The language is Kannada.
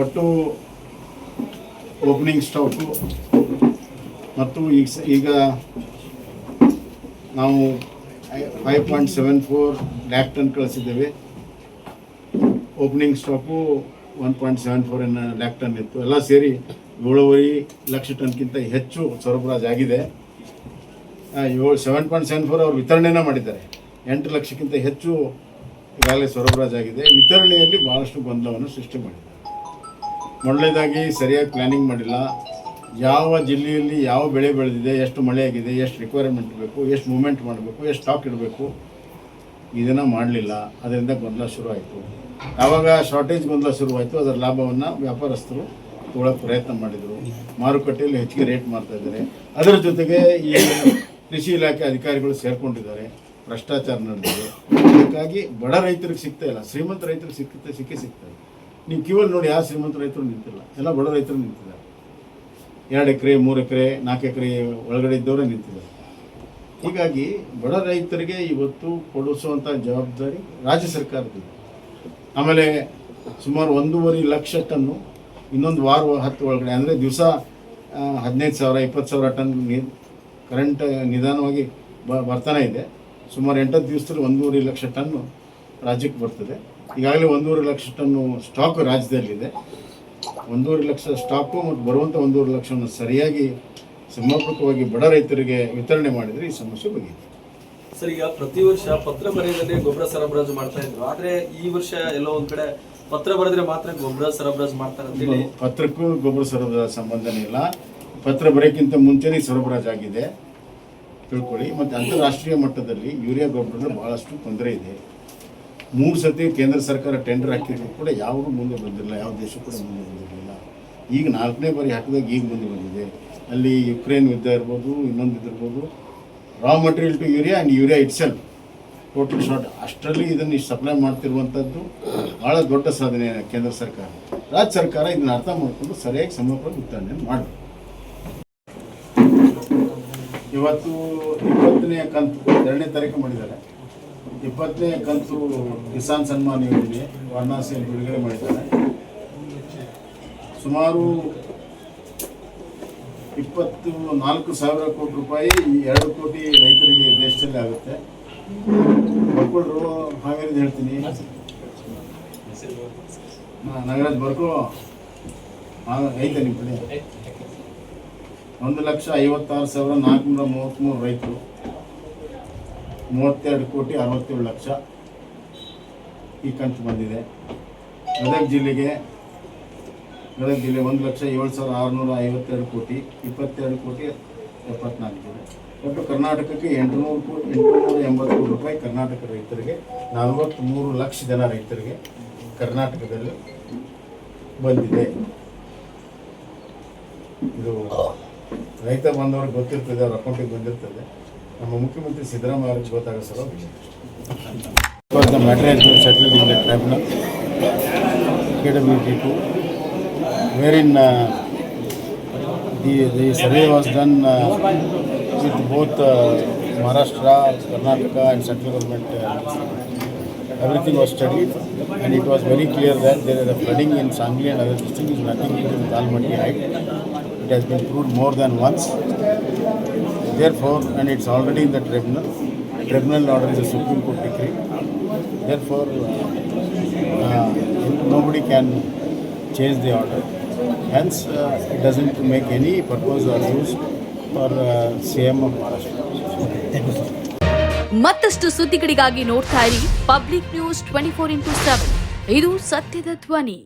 ಒಟ್ಟು ಓಪನಿಂಗ್ ಸ್ಟಾಕು ಮತ್ತು ಈಗ ಈಗ ನಾವು five point seven four lakh ton ಕಳಿಸಿದ್ದೇವೆ. Opening stock one point seven four N lakh ton ಇತ್ತು. ಎಲ್ಲ ಸೇರಿ ಏಳುವರೆ ಲಕ್ಷ ಟನ್ಗಿಂತ ಹೆಚ್ಚು ಸರಬರಾಜು ಆಗಿದೆ. ಏಳು ಸೆವೆನ್ ಪಾಯಿಂಟ್ ಸೆವೆನ್ ಫೋರ್ ಅವರು ವಿತರಣೆನ ಮಾಡಿದ್ದಾರೆ. ಎಂಟು ಲಕ್ಷಕ್ಕಿಂತ ಹೆಚ್ಚು ಈಗಾಗಲೇ ಸರಬರಾಜಾಗಿದೆ ವಿತರಣೆಯಲ್ಲಿ ಭಾಳಷ್ಟು ಗೊಂದಲವನ್ನು ಸೃಷ್ಟಿ ಮಾಡಿದ್ದಾರೆ. ಮೊದಲನೇದಾಗಿ ಸರಿಯಾಗಿ ಪ್ಲ್ಯಾನಿಂಗ್ ಮಾಡಿಲ್ಲ. ಯಾವ ಜಿಲ್ಲೆಯಲ್ಲಿ ಯಾವ ಬೆಳೆ ಬೆಳೆದಿದೆ, ಎಷ್ಟು ಮಳೆ ಆಗಿದೆ ಎಷ್ಟು ರಿಕ್ವೈರ್ಮೆಂಟ್ ಬೇಕು, ಎಷ್ಟು ಮೂಮೆಂಟ್ ಮಾಡಬೇಕು, ಎಷ್ಟು ಸ್ಟಾಕ್ ಇಡಬೇಕು, ಇದನ್ನು ಮಾಡಲಿಲ್ಲ. ಅದರಿಂದ ಗೊಂದಲ ಶುರುವಾಯಿತು. ಆವಾಗ ಶಾರ್ಟೇಜ್ ಗೊಂದಲ ಶುರುವಾಯಿತು, ಅದರ ಲಾಭವನ್ನು ವ್ಯಾಪಾರಸ್ಥರು ತೊಗೊಳಕ್ಕೆ ಪ್ರಯತ್ನ ಮಾಡಿದರು. ಮಾರುಕಟ್ಟೆಯಲ್ಲಿ ಹೆಚ್ಚಿಗೆ ರೇಟ್ ಮಾಡ್ತಾ ಇದ್ದಾರೆ. ಅದರ ಜೊತೆಗೆ ಈ ಕೃಷಿ ಇಲಾಖೆ ಅಧಿಕಾರಿಗಳು ಸೇರಿಕೊಂಡಿದ್ದಾರೆ. ಭ್ರಷ್ಟಾಚಾರ ನಡೆದಿದೆ. ಅದಕ್ಕಾಗಿ ಬಡ ರೈತರಿಗೆ ಸಿಗ್ತಾ ಇಲ್ಲ. ಶ್ರೀಮಂತ ರೈತರಿಗೆ ಸಿಕ್ಕುತ್ತೆ ಸಿಕ್ಕೇ ಸಿಗ್ತದೆ ನೀವು ಕ್ಯೂವಲ್ಲಿ ನೋಡಿ ಯಾವ ಶ್ರೀಮಂತ ರೈತರು ನಿಂತಿಲ್ಲ. ಎಲ್ಲ ಬಡ ರೈತರು ನಿಂತಿದ್ದಾರೆ. ಎರಡು ಎಕರೆ, ಮೂರು ಎಕರೆ, ನಾಲ್ಕು ಎಕರೆ ಒಳಗಡೆ ಇದ್ದವರೇ ನಿಂತಿದ್ದಾರೆ. ಹೀಗಾಗಿ ಬಡ ರೈತರಿಗೆ ಇವತ್ತು ಕೊಡಿಸುವಂಥ ಜವಾಬ್ದಾರಿ ರಾಜ್ಯ ಸರ್ಕಾರದಿದೆ ಆಮೇಲೆ ಸುಮಾರು ಒಂದೂವರೆ ಲಕ್ಷ ಟನ್ನು ಇನ್ನೊಂದು ವಾರ ಹತ್ತು ಒಳಗಡೆ, ಅಂದರೆ ದಿವಸ ಹದಿನೈದು ಸಾವಿರ, ಇಪ್ಪತ್ತು ಸಾವಿರ ಟನ್ ಕರೆಂಟ್ ನಿಧಾನವಾಗಿ ಬರ್ತಾನೆ ಇದೆ. ಸುಮಾರು ಎಂಟತ್ತು ದಿವಸದಲ್ಲಿ ಒಂದೂವರೆ ಲಕ್ಷ ಟನ್ನು ರಾಜ್ಯಕ್ಕೆ ಬರ್ತದೆ. ಈಗಾಗಲೇ ಒಂದೂವರೆ ಲಕ್ಷ ಟನ್ನು ಸ್ಟಾಕ್ ರಾಜ್ಯದಲ್ಲಿದೆ. ಒಂದೂವರೆ ಲಕ್ಷ ಸ್ಟಾಕು ಮತ್ತು ಬರುವಂಥ ಒಂದೂವರೆ ಲಕ್ಷವನ್ನು ಸರಿಯಾಗಿ ಸಮರ್ಪಕವಾಗಿ ಬಡ ರೈತರಿಗೆ ವಿತರಣೆ ಮಾಡಿದರೆ ಈ ಸಮಸ್ಯೆ ಬಗೆಯಿದೆ ಸರ್ ಈಗ ಪ್ರತಿ ವರ್ಷ ಪತ್ರ ಬರೆಯದಲ್ಲಿ ಗೊಬ್ಬರ ಸರಬರಾಜು ಮಾಡ್ತಾ ಇದ್ರು. ಆದರೆ ಈ ವರ್ಷ ಎಲ್ಲೋ ಒಂದು ಕಡೆ ಪತ್ರ ಬರೆದ್ರೆ ಮಾತ್ರ ಗೊಬ್ಬರ ಸರಬರಾಜು ಮಾಡ್ತಾರೆ ಅಂತೇಳಿ ಪತ್ರಕ್ಕೂ ಗೊಬ್ಬರ ಸರಬರಾಜು ಸಂಬಂಧನೇ ಇಲ್ಲ. ಪತ್ರ ಬರೆಯೋಕ್ಕಿಂತ ಮುಂಚೆನೇ ಸರಬರಾಜು ಆಗಿದೆ. ತಿಳ್ಕೊಳ್ಳಿ. ಮತ್ತು ಅಂತಾರಾಷ್ಟ್ರೀಯ ಮಟ್ಟದಲ್ಲಿ ಯೂರಿಯಾ ಗೊಬ್ಬರದ ಭಾಳಷ್ಟು ತೊಂದರೆ ಇದೆ. ಮೂರು ಸತಿ ಕೇಂದ್ರ ಸರ್ಕಾರ ಟೆಂಡರ್ ಹಾಕಿದ್ರು ಕೂಡ ಯಾವುದು ಮುಂದೆ ಬಂದಿರಲಿಲ್ಲ ಯಾವ ದೇಶ ಕೂಡ ಮುಂದೆ ಬಂದಿರಲಿಲ್ಲ. ಈಗ ನಾಲ್ಕನೇ ಬಾರಿ ಹಾಕಿದಾಗ ಈಗ ಮುಂದೆ ಬಂದಿದೆ. ಅಲ್ಲಿ ಯುಕ್ರೇನ್ ಯುದ್ಧ ಇರ್ಬೋದು, ಇನ್ನೊಂದು ಇದಿರ್ಬೋದು raw material to urea and urea itself total short ಅಷ್ಟರಲ್ಲಿ ಇದನ್ನು ಸಪ್ಲೈ ಮಾಡ್ತಿರುವಂಥದ್ದು ಭಾಳ ದೊಡ್ಡ ಸಾಧನೆ ಕೇಂದ್ರ ಸರ್ಕಾರ. ರಾಜ್ಯ ಸರ್ಕಾರ ಇದನ್ನ ಅರ್ಥ ಮಾಡಿಕೊಂಡು ಸರಿಯಾಗಿ ಸಮರ್ಪಕ ವಿತರಣೆಯನ್ನು ಮಾಡಬೇಕು. ಇವತ್ತು ಇಪ್ಪತ್ತನೇ ಕಂತು ಎರಡನೇ ತಾರೀಕು ಮಾಡಿದ್ದಾರೆ. ಇಪ್ಪತ್ತನೇ ಕಂತು ಕಿಸಾನ್ ಸನ್ಮಾನ್ ಯೋಜನೆ ವಾರಣಾಸಿಯಲ್ಲಿ ಬಿಡುಗಡೆ ಮಾಡಿದ್ದಾರೆ. ಸುಮಾರು ಇಪ್ಪತ್ತು ನಾಲ್ಕು ಸಾವಿರ ಕೋಟಿ ರೂಪಾಯಿ ಈ ಎರಡು ಕೋಟಿ ರೈತರಿಗೆ ದೇಶದಲ್ಲಿ ಆಗುತ್ತೆ. ಬರ್ಕೊಳ್ರು ಹಾವೇರಿದ ಹೇಳ್ತೀನಿ. ನಗರಾಜ್ ಬರ್ಕೋ. ಐತೆ ನಿಮ್ಮ ಕಡೆ. ಒಂದು ಲಕ್ಷ ಐವತ್ತಾರು ಸಾವಿರ ನಾಲ್ಕುನೂರ ಮೂವತ್ತ್ಮೂರು ರೈತರು. ಮೂವತ್ತೆರಡು ಕೋಟಿ ಅರವತ್ತೇಳು ಲಕ್ಷ ಈ ಕಂತು ಬಂದಿದೆ. ಗದಗ ಜಿಲ್ಲೆಗೆ, ಗದಗ ಜಿಲ್ಲೆ ಒಂದು ಲಕ್ಷ ಏಳು ಸಾವಿರದ ಆರುನೂರ ಐವತ್ತೆರಡು ಕೋಟಿ, ಇಪ್ಪತ್ತೆರಡು ಕೋಟಿ ಎಪ್ಪತ್ನಾಲ್ಕು ಇದೆ ಒಟ್ಟು ಕರ್ನಾಟಕಕ್ಕೆ ಎಂಟುನೂರು ಕೋಟಿ, ಎಂಟುನೂರ ಎಂಬತ್ತು ಕೋಟಿ ರೂಪಾಯಿ ಕರ್ನಾಟಕ ರೈತರಿಗೆ ನಲವತ್ತ್ಮೂರು ಲಕ್ಷ ಜನ ರೈತರಿಗೆ ಕರ್ನಾಟಕದಲ್ಲಿ ಬಂದಿದೆ. ಇದು ರೈತ ಬಂದವ್ರಿಗೆ ಗೊತ್ತಿರ್ತದೆ, ಅವ್ರ ಅಕೌಂಟಿಗೆ ಬಂದಿರ್ತದೆ. ನಮ್ಮ ಮುಖ್ಯಮಂತ್ರಿ ಸಿದ್ದರಾಮಯ್ಯ ಅವರಿಗೆ ಗೊತ್ತಾಗೋ ಸಲ the matter has been settled in the tribunal T to wherein uh, the, the survey was done uh, with both uh, Maharashtra, Karnataka and central government. Uh, everything was studied and it was very clear that there is a flooding in Sangli and other districts it has been proved more than height. Therefore, and it's already in the tribunal. Tribunal order is a Supreme Court decree. Therefore, uh, nobody can change the order. Hence, uh, it doesn't make any purpose or use for uh, CM of Maharashtra. ಮತ್ತಷ್ಟು ಸುದ್ದಿಗಳಿಗಾಗಿ ನೋಡ್ತಾ ಇರಿ public news twenty four into seven ಇದು ಸತ್ಯದ ಧ್ವನಿ